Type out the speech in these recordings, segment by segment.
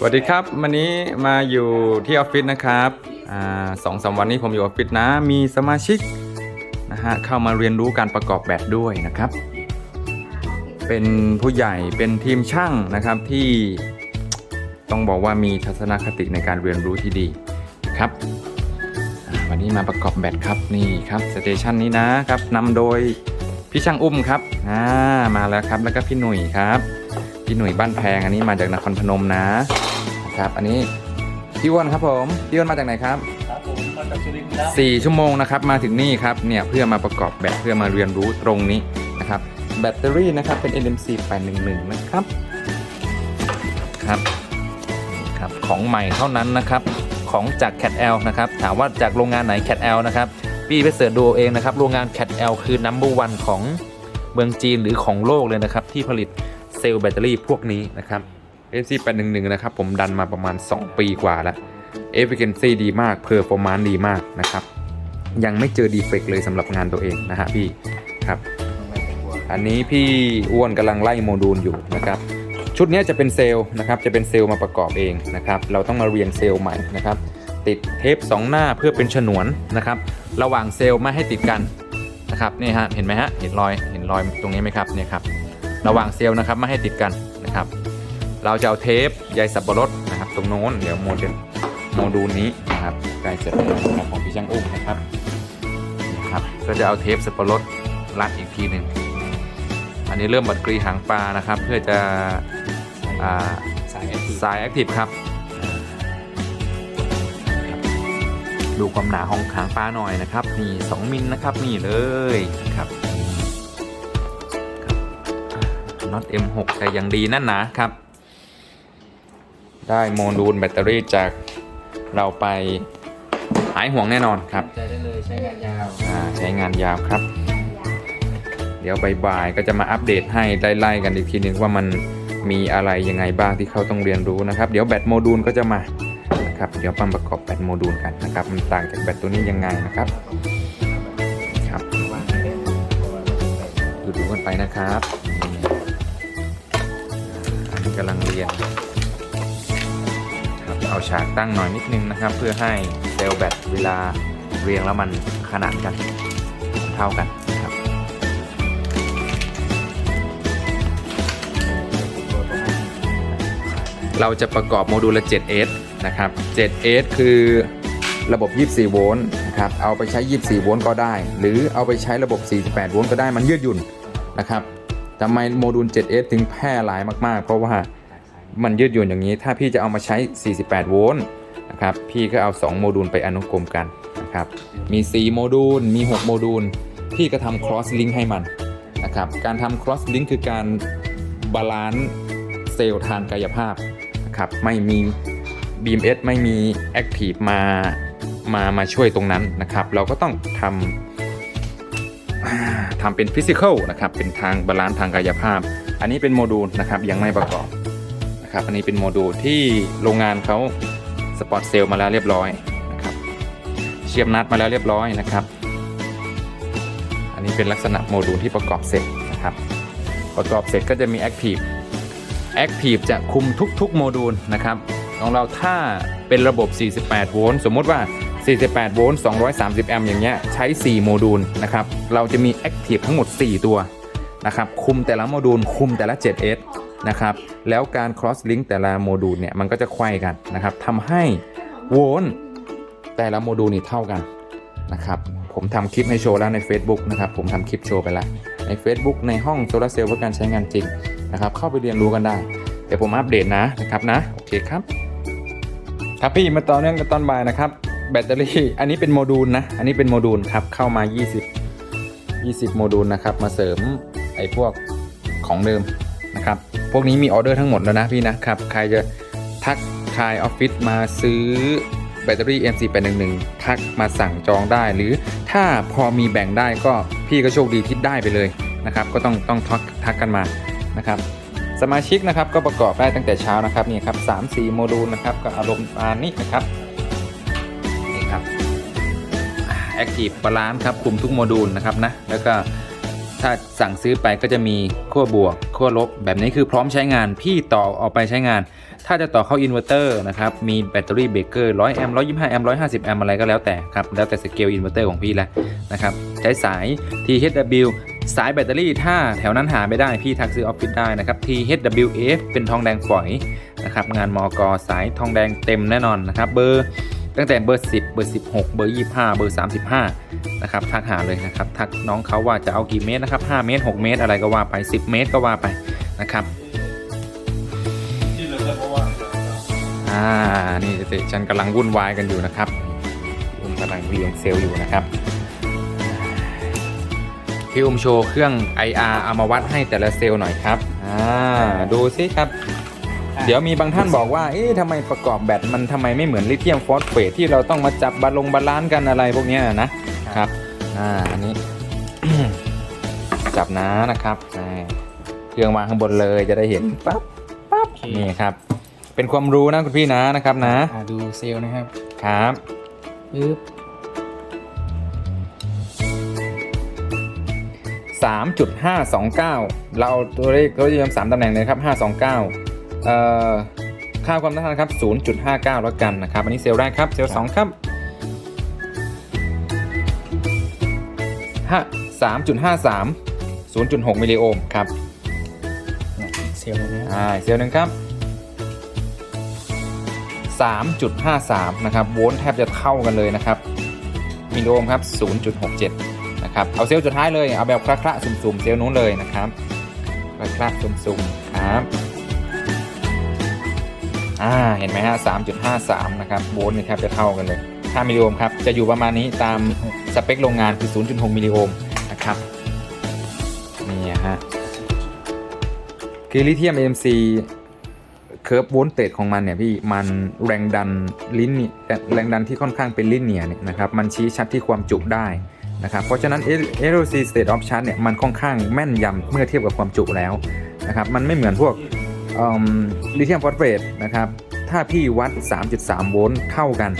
สวัสดีครับ วันนี้มาอยู่ที่ออฟฟิศนะครับสองสามวันนี้ผมอยู่ออฟฟิศนะ มีสมาชิกนะฮะเข้ามาเรียนรู้การประกอบแบตด้วยนะครับ เป็นผู้ใหญ่เป็นทีมช่างนะครับที่ต้องบอกว่ามีทัศนคติในการเรียนรู้ที่ดีครับวันนี้มาประกอบแบตครับนี่ครับสเตชันนี้นะครับนำโดยพี่ช่างอุ้มครับามาแล้วครับแล้วก็พี่หนุ่ยครับ พี่หนุ่ยบ้านแพงอันนี้มาจากนครพนมนะนะครับอันนี้พี่อ้วนครับผมพี่อ้วนมาจากไหนครับครับผมมาจากสุรินทร์ครับ4ชั่วโมงนะครับมาถึงนี่ครับเนี่ยเพื่อมาประกอบแบตเพื่อมาเรียนรู้ตรงนี้นะครับแบตเตอรี่นะครับเป็น NMC 811นะครับครับนี่ครับของใหม่เท่านั้นนะครับของจาก Cat L นะครับถามว่าจากโรงงานไหน Cat L นะครับพี่ไปเสิร์ชดูเอาเองนะครับโรงงาน Cat L คือ number one ของเมืองจีนหรือของโลกเลยนะครับที่ผลิต เซลล์แบตเตอรี่พวกนี้นะครับ NMC 811นะครับผมดันมาประมาณ 2 ปีกว่าแล้ว efficiency ดีมาก performance ดีมากนะครับ ยังไม่เจอดีเฟกเลยสำหรับงานตัวเองนะฮะพี่ครับอันนี้พี่อ้วนกำลังไล่โมดูลอยู่นะครับชุดนี้จะเป็นเซลล์นะครับจะเป็นเซลล์มาประกอบเองนะครับเราต้องมาเรียงเซลล์ใหม่นะครับติดเทปสองหน้าเพื่อเป็นฉนวนนะครับระหว่างเซลล์ไม่ให้ติดกันนะครับนี่ฮะเห็นไหมฮะเห็นรอยเห็นรอยตรงนี้ไหมครับเนี่ยครับ ระหว่างเซลล์นะครับไม่ให้ติดกันนะครับ เราจะเอาเทปใยสับปะรดนะครับ ตรงโน้นเดี๋ยวโมเดลโมดูลนี้นะครับใกล้เสร็จแล้วนะครับของพี่ช่างอุ้มนะครับนี่ครับ ก็จะเอาเทปสับปะรดรัดอีกทีหนึ่งอันนี้เริ่มบัดกรีหางปลานะครับ เพื่อจะอสายแอคทีฟสายแอคทีฟครับดูความหนาของหางปลาหน่อยนะครับนี่2มิลนะครับนี่เลยครับ น็อต M6 แต่ยังดีนั่นนะครับ ได้โมดูลแบตเตอรี่จากเราไปหายห่วงแน่นอนครับใจได้เลยใช้งานยาวอ่าใช้งานยาวครับ เดี๋ยวบ่ายๆก็จะมาอัปเดตให้ไล่ๆกันอีกทีนึงว่ามันมีอะไรยังไงบ้างที่เขาต้องเรียนรู้นะครับ เดี๋ยวแบตโมดูลก็จะมานะครับเดี๋ยวมาประกอบแบตโมดูลกันนะครับ มันต่างจากแบตตัวนี้ยังไงนะครับครับดูดูๆกันไปนะครับนี่อันนี้ กำลังเรียนครับเอาฉากตั้งหน่อยนิดนึงนะครับ เพื่อให้เซลล์แบตเวลาเรียงแล้วมันขนานกันเท่ากันนะครับเราจะประกอบโมดูลละ 7S นะครับ 7S คือระบบ 24 โวลต์นะครับ เอาไปใช้ 24 โวลต์ก็ได้ หรือเอาไปใช้ระบบ 48 โวลต์ก็ได้ มันยืดหยุ่นนะครับ ทำไมโมดูล 7S ถึงแพร่หลายมากๆ เพราะว่ามันยืดหยุ่นอย่างนี้ ถ้าพี่จะเอามาใช้ 48 โวลต์นะครับ พี่ก็เอา 2 โมดูลไปอนุกรมกันนะครับ มี 4 โมดูล มี 6 โมดูล พี่ก็ทำ cross link ให้มันนะครับ การทำ cross link คือการบาลานซ์เซลล์ทางกายภาพนะครับ ไม่มี BMS ไม่มี Active มา มา มาช่วยตรงนั้นนะครับ เราก็ต้องทำ ทำเป็น Physical นะครับเป็นทางบาลานซ์ทางกายภาพ อันนี้เป็นโมดูลนะครับยังไม่ประกอบนะครับอันนี้เป็นโมดูลที่โรงงานเขาสปอร์ตเซลมาแล้วเรียบร้อยนะครับเชื่อมนัดมาแล้วเรียบร้อยนะครับ อันนี้เป็นลักษณะโมดูลที่ประกอบเสร็จนะครับประกอบเสร็จก็จะมี Active Active จะคุมทุกๆโมดูลนะครับของเราถ้าเป็นระบบ 48 โวลต์สมมติว่า 48 โวลต์ 230 แอมป์อย่างเงี้ยใช้ 4 โมดูลนะครับ เราจะมี Active ทั้งหมด 4 ตัวนะครับ คุมแต่ละโมดูล คุมแต่ละ 7S นะครับ แล้วการ cross link แต่ละโมดูลเนี่ย มันก็จะไขว้กันนะครับทำให้โวลต์แต่ละโมดูลนี่เท่ากันนะครับ ผมทำคลิปให้โชว์แล้วใน Facebook นะครับ ผมทำคลิปโชว์ไปแล้ว ใน Facebook ในห้องโซลาเซลล์เพื่อการใช้งานจริงนะครับ เข้าไปเรียนรู้กันได้ เดี๋ยวผมอัปเดตนะนะครับนะ โอเคครับ ครับพี่มาต่อเนื่องกันตอนบ่ายนะครับ แบตเตอรี่ อันนี้เป็นโมดูลนะ อันนี้เป็นโมดูลครับ เข้ามา 20 20 โมดูลนะครับ มาเสริมไอ้พวกของเดิมนะครับ พวกนี้มีออเดอร์ทั้งหมดแล้วนะพี่นะครับ ใครจะทักทายออฟฟิศมาซื้อแบตเตอรี่ MC811 ทักมาสั่งจองได้ หรือถ้าพอมีแบ่งได้ก็พี่ก็โชคดีที่ได้ไปเลยนะครับ ก็ต้องต้องทักทักกันมานะครับสมาชิกนะครับก็ประกอบได้ตั้งแต่เช้านะครับนี่ครับสามสี่โมดูลนะครับก็อารมณ์ประมาณนี้นะครับ ครับแอคทีฟบาลานซ์ครับคุมทุกโมดูลนะครับนะแล้วก็ถ้าสั่งซื้อไปก็จะมีขั้วบวกขั้วลบ แบบนี้คือพร้อมใช้งานพี่ต่อออกไปใช้งาน ถ้าจะต่อเข้าอินเวอร์เตอร์นะครับ มีแบตเตอรี่เบรกเกอร์100แอมป์125แอมป์150แอมป์อะไรก็แล้วแต่ครับ แล้วแต่สเกลอินเวอร์เตอร์ของพี่แหละนะครับ ใช้สาย THW สายแบตเตอรี่ถ้าแถวนั้นหาไม่ได้พี่ทักซื้อออฟฟิศได้นะครับ THWF เป็นทองแดงฝอยนะครับงานมอกสายทองแดงเต็มแน่นอนนะครับเบอร์ ตั้งแต่เบอร์ 10 เบอร์ 16 เบอร์ 25 เบอร์ 35 นะครับ ทักหาเลยนะครับ ทักน้องเขาว่าจะเอากี่เมตรนะครับ 5 เมตร 6 เมตร อะไรก็ว่าไป 10 เมตรก็ว่าไปนะครับ อ่า นี่เด็กๆฉันกำลังวุ่นวายกันอยู่นะครับอุ้มกำลังเรียงเซลล์อยู่นะครับพี่อุ้มโชว์เครื่อง IR เอามาวัดให้แต่ละเซลล์หน่อยครับ อ่า ดูสิครับ เดี๋ยวมีบางท่านบอกว่า เอ๊ะทำไมประกอบแบตมันทำไมไม่เหมือนลิเธียมฟอสเฟตที่เราต้องมาจับบาลงบาลานซ์กันอะไรพวกเนี้ยนะครับ อ่า อันนี้ จับนะนะครับอ่าเครื่องวางข้างบนเลยจะได้เห็นปั๊บปั๊บนี่ครับ เป็นความรู้นะคุณพี่นะนะครับนะอ่าดูเซลล์นะครับ ครับปึ๊บ3.529 เราเอาตัวเลขเราจะยม3ตำแหน่งเลยครับ 529เอ่อ ค่าความต้านทานครับ 0.59 แล้วกันนะครับ อันนี้เซลล์แรกครับ เซลล์2ครับห้า3.53 0.6มิลลิโอห์มครับเนี่ยเซลล์นะครับอ่าอีกเซลล์หนึ่งครับ3.53นะครับ โวลต์แทบจะเท่ากันเลยนะครับ มิลลิโอห์มครับ0.67นะครับ เอาเซลล์สุดท้ายเลย เอาแบบคละๆสุ่มๆ เซลล์นู้นเลยนะครับคละๆสุ่มๆ ครับ อ่าเห็นไหมฮะ3.53นะครับโวลต์เนี่ยแทบจะเท่ากันเลย5มิลลิโอห์มครับ จะอยู่ประมาณนี้ตามสเปคโรงงานคือ 0.6 มิลลิโอห์มนะครับ นี่ฮะคือลิเธียม AMC เคิร์ฟโวลต์เตจของมันเนี่ยพี่มันแรงดันลิ้นนี่แรงดันที่ค่อนข้างเป็นลินเนียเนี่ยนะครับ มันชี้ชัดที่ความจุได้นะครับ เพราะฉะนั้น LC State of Charge เนี่ยมันค่อนข้างแม่นยำเมื่อเทียบกับความจุแล้วนะครับ มันไม่เหมือนพวก ลิเธียมฟอสเฟตนะครับ ถ้าพี่วัด 3.3 โวลต์เท่ากัน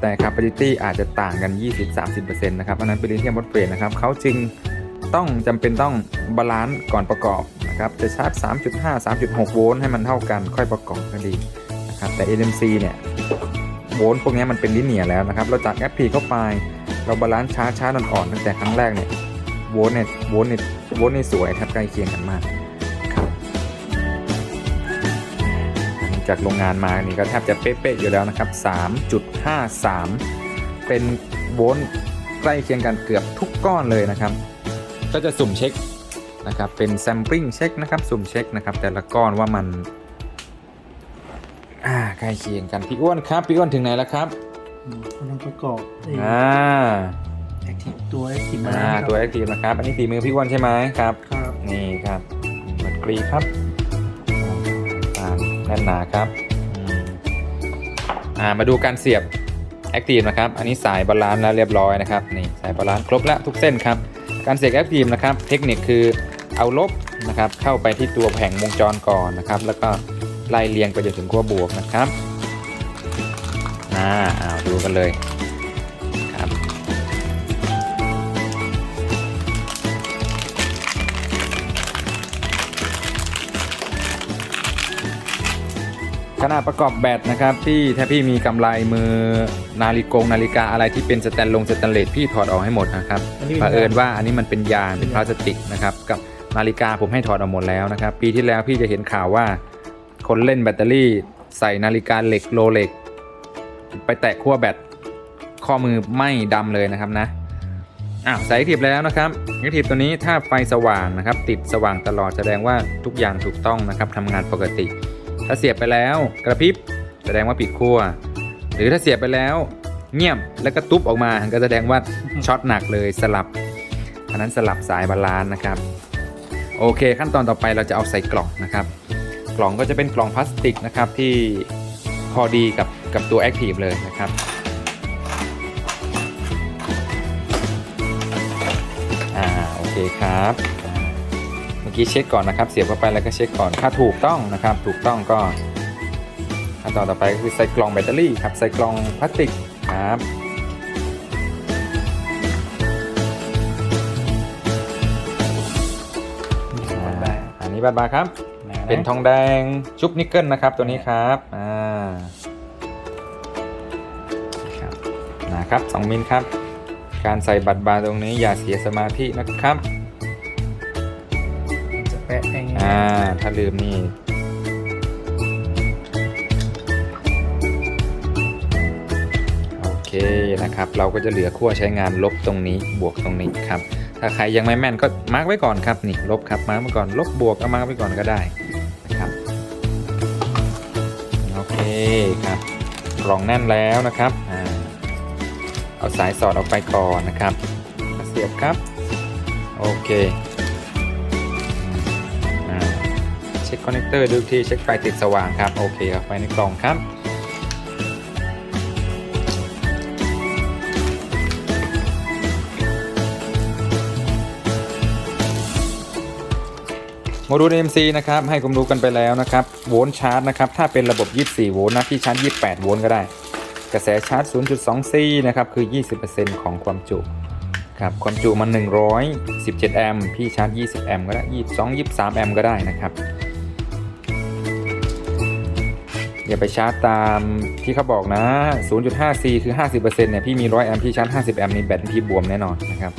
แต่ capacity อาจจะต่างกัน 20-30%นะครับอันนั้นเป็นลิเธียมฟอสเฟตนะครับเขาจึงต้องจำเป็นต้องบาลานซ์ก่อนประกอบนะครับ จะชาร์จ 3.5 3.6 โวลต์ให้มันเท่ากันค่อยประกอบก็ดีนะครับแต่ NMC เนี่ยโวลต์พวกนี้มันเป็นลิเนียร์แล้วนะครับ เราจาก FP เข้าไปเราบาลานซ์ชาร์จชาร์จอ่อนๆตั้งแต่ครั้งแรกเนี่ยโวลต์เนี่ยโวลต์เนี่ยโวลต์เนี่ยสวยแทบใกล้เคียงกันมาก จากโรงงานมานี่ก็แทบจะเป๊ะๆอยู่แล้วนะครับ 3.53 เป็นโวลต์ใกล้เคียงกันเกือบทุกก้อนเลยนะครับ ก็จะสุ่มเช็คนะครับ เป็นแซมปลิ้งเช็คนะครับ สุ่มเช็คนะครับ แต่ละก้อนว่ามันอ่าใกล้เคียงกันพี่อ้วนครับพี่อ้วนถึงไหนแล้วครับอืมกำลังประกอบไอ้อ่าแอคทีฟตัวแอคทีฟมาอ่าตัวแอคทีฟนะครับ อันนี้ฝีมือพี่อ้วนใช่ไหมครับ ครับ นี่ครับบัตรกรีครับอ่าแน่นหนาครับอ่ามาดูการเสียบแอคทีฟนะครับ อันนี้สายบาลานซ์แล้วเรียบร้อยนะครับนี่สายบาลานซ์ครบแล้วทุกเส้นครับ การเสียบแอคทีฟนะครับ เทคนิคคือเอาลบนะครับ เข้าไปที่ตัวแผงวงจรก่อนนะครับ แล้วก็ไล่เรียงไปจนถึงขั้วบวกนะครับอ่าอ้าดูกันเลย ขนาดประกอบแบตนะครับพี่ถ้าพี่มีกำไรมือนาฬิกงนาฬิกาอะไรที่เป็นสแตนลงสแตนเลสพี่ถอดออกให้หมดนะครับอันนี้เผอิญว่าอันนี้มันเป็นยางเป็นพลาสติกนะครับกับนาฬิกาผมให้ถอดออกหมดแล้วนะครับ ปีที่แล้วพี่จะเห็นข่าวว่า คนเล่นแบตเตอรี่ ใส่นาฬิกาเหล็กโลเล็ก ไปแตะขั้วแบตข้อมือไหม้ดำเลยนะครับนะอ้าวใส่แอคทีฟแล้วนะครับแอคทีฟตัวนี้ถ้าไฟสว่างนะครับ ติดสว่างตลอดแสดงว่าทุกอย่างถูกต้องนะครับทำงานปกติ ถ้าเสียบไปแล้วกระพริบแสดงว่าปิดขั้วหรือถ้าเสียบไปแล้ว เงียบแล้วก็ตุ๊บออกมาก็แสดงว่าช็อตหนักเลยสลับอันนั้นสลับสายบาลานนะครับ โอเค ขั้นตอนต่อไปเราจะเอาใส่กล่องนะครับ กล่องก็จะเป็นกล่องพลาสติกนะครับที่พอดีกับกับตัวแอคทีฟเลยนะครับอ่าโอเคครับ กี้เช็คก่อนนะครับ เสียบเข้าไปแล้วก็เช็คก่อนถ้าถูกต้องนะครับ ถูกต้องก็ขั้นตอนต่อไปก็คือใส่กล่องแบตเตอรี่ครับใส่กล่องพลาสติกครับอบาทบาทครับหนาะเป็นทองแดงชุบนิกเกิลนะครับตัวนี้ครับอ่าครับนะครับ2มิลครับ การใส่บัตรบาร์ตรงนี้อย่าเสียสมาธินะครับจะแปะให้อ่า ถ้าลืมนี่โอเคนะครับ เราก็จะเหลือขั้วใช้งานลบตรงนี้บวกตรงนี้ครับ ถ้าใครยังไม่แม่นก็มาร์กไว้ก่อนครับนี่ลบครับมาร์กไว้ก่อนลบบวกก็มาร์กไว้ก่อนก็ได้นะครับโอเคครับกล่องแน่นแล้วนะครับอ่าเอาสายสอดออกไปก่อนนะครับเสียบครับ โอเค ช็คคอนเนคเตอร์ดูอีกทีเช็คไฟติดสว่างครับ โอเคครับไฟในกล่องครับโมดูล MC นะครับ ให้ความรู้กันไปแล้วนะครับ โวลต์ชาร์จนะครับ ถ้าเป็นระบบ 24 โวลต์นะพี่ชาร์จ 28 โวลต์ก็ได้ กระแสชาร์จ 0.2 C นะครับ คือ 20%ของความจุครับความจุมัน 117 แอมป์พี่ชาร์จ 20 แอมป์ก็ได้ 22 23 แอมป์ก็ได้นะครับ อย่าไปชาร์จตามที่เขาบอกนะ 0.5 C คือ 50%เนี่ยพี่มี 100 แอมป์พี่ชาร์จ 50 แอมป์นี่แบตพี่บวมแน่นอนนะครับ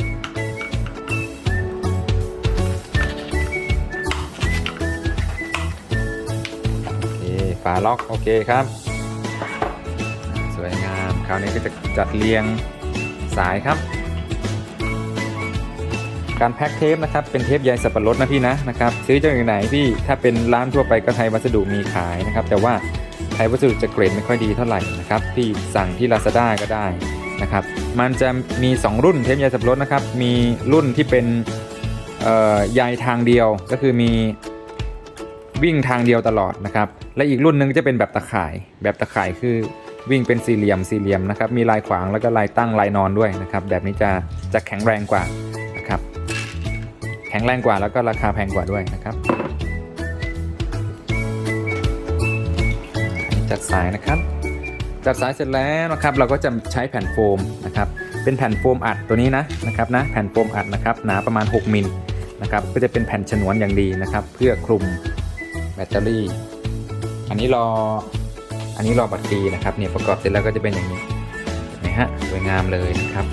โอเคฝาล็อก โอเคครับ สวยงาม คราวนี้ก็จะจัดเรียงสายครับ การแพ็คเทปนะครับ เป็นเทปใยสับปะรดนะพี่นะนะครับ ซื้อจากไหนพี่ ถ้าเป็นร้านทั่วไปก็ไทยวัสดุมีขายนะครับ แต่ว่า ไทยวัสดุจะเกรดไม่ค่อยดีเท่าไหร่นะครับพี่สั่งที่ Lazada ก็ได้นะครับมันจะมี 2 รุ่นเทปใยสับปะรดนะครับมีรุ่นที่เป็นใยทางเดียวก็คือมีวิ่งทางเดียวตลอดนะครับและอีกรุ่นหนึงจะเป็นแบบตะข่าย แบบตะข่ายคือวิ่งเป็นสี่เหลี่ยมสี่เหลี่ยมนะครับมีลายขวางแล้วก็ลายตั้งลายนอนด้วยนะครับแบบนี้จะจะแข็งแรงกว่านะครับแข็งแรงกว่าแล้วก็ราคาแพงกว่าด้วยนะครับ จัดสายนะครับ จัดสายเสร็จแล้วนะครับ เราก็จะใช้แผ่นโฟมนะครับ เป็นแผ่นโฟมอัดตัวนี้นะนะครับนะแผ่นโฟมอัดนะครับหนาประมาณ 6มิลนะครับ ก็จะเป็นแผ่นฉนวนอย่างดีนะครับ เพื่อคลุมแบตเตอรี่ อันนี้รอ อันนี้รอบัตรดีนะครับเนี่ยประกอบเสร็จแล้วก็จะเป็นอย่างนี้เห็นไหมฮะสวยงามเลยนะครับ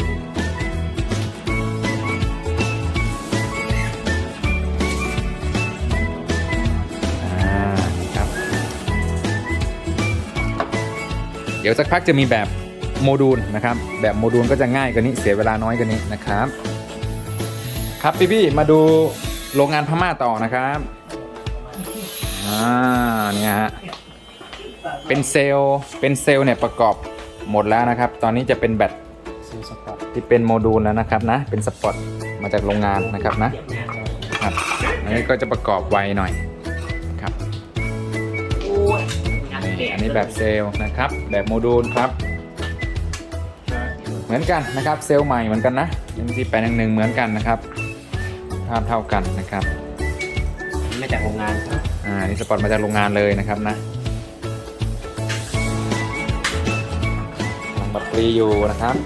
เดี๋ยวสักพักจะมีแบบโมดูลนะครับ แบบโมดูลก็จะง่ายกว่านี้เสียเวลาน้อยกว่านี้นะครับ ครับพี่พี่ๆมาดูโรงงานพม่าต่อนะครับอ่าเนี่ยฮะเป็นเซลล์เป็นเซลล์เนี่ยประกอบหมดแล้วนะครับ ตอนนี้จะเป็นแบตซิลสปอร์ตที่เป็นโมดูลแล้วนะครับนะ เป็นสปอตมาจากโรงงานนะครับนะครับอันนี้ก็จะประกอบไวหน่อย อันนี้แบบเซลล์นะครับ แบบโมดูลครับ เหมือนกันนะครับ เซลล์ใหม่เหมือนกันนะยังที่แปดหนึ่งเหมือนกันนะครับ ภาพเท่ากันนะครับมาจากโรงงานอ่านี่สปอตมาจากโรงงานเลยนะครับนะทำบัตรฟรีอยู่นะครับ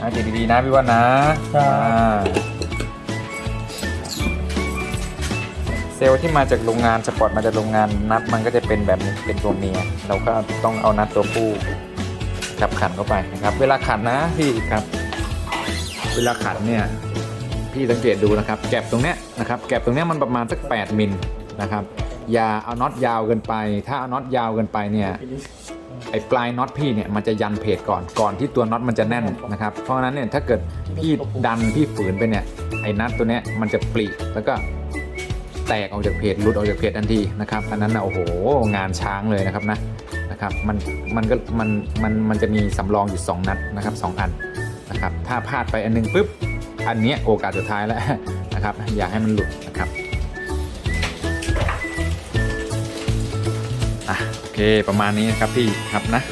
อ่าติดดีๆนะพี่ว่านะอ่า เซลล์ที่มาจากโรงงานสปอตมาจากโรงงานนัดมันก็จะเป็นแบบนี้เป็นตัวเมีย เราก็ต้องเอานัดตัวผู้กับขันเข้าไปนะครับ เวลาขันนะพี่ครับ เวลาขันเนี่ยพี่สังเกตดูนะครับ แก็บตรงเนี้ยนะครับแก็บตรงเนี้ยมันประมาณสัก 8มิลนะครับ อย่าเอาน็อตยาวเกินไป ถ้าเอาน็อตยาวเกินไปเนี่ยไอ้ปลายน็อตพี่เนี่ยมันจะยันเพจก่อนก่อนที่ตัวน็อตมันจะแน่นนะครับเพราะฉะนั้นเนี่ยถ้าเกิดพี่ดันพี่ฝืนไปเนี่ยไอ้นัทตัวเนี้ยมันจะปลิแล้วก็ แตกออกจากเพจหลุดออกจากเพจทันทีนะครับอันนั้นนะโอ้โหงานช้างเลยนะครับนะนะครับมันมันก็มันมันมันจะมีสำรองอยู่ 2 นัดนะครับสองอันนะครับถ้าพลาดไปอันหนึงปุ๊บอันนี้โอกาสสุดท้ายแล้วนะครับอย่าให้มันหลุดนะครับอะโอเคประมาณนี้นะครับพี่ครับนะ